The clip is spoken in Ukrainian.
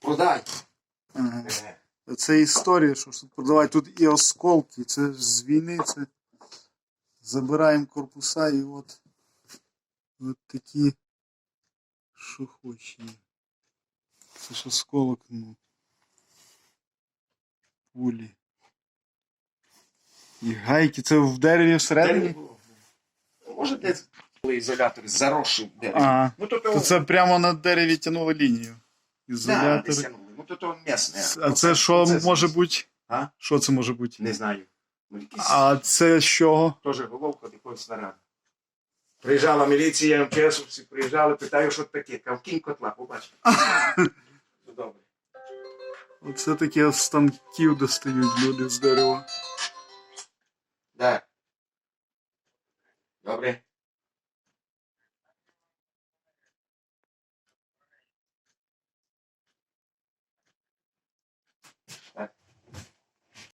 продай. Ага. Е, Це історія, що ж тут продавати. Тут і осколки, це ж з війни, це забираємо корпуса і от, от такі, що хоче. Це ж осколок, ну. Пулі. І гайки, це в дереві всередині? Може, десь були ізолятори заросші дерево. Ага. Ну, то, то, це прямо на дереві тянули лінію. Да, Ізолятор. тягнули. Ну, то, то м'ясне. А це що Це- може бути? А? Що це може бути? Не знаю. Ну, якісь А це з чого? теж головка якогось снаряду. Приїжджала міліція, МЧСовці приїжджали, питаю, що таке. Кав кінь котла, побачив. Добре. Оце таке з станків достають люди з дерева.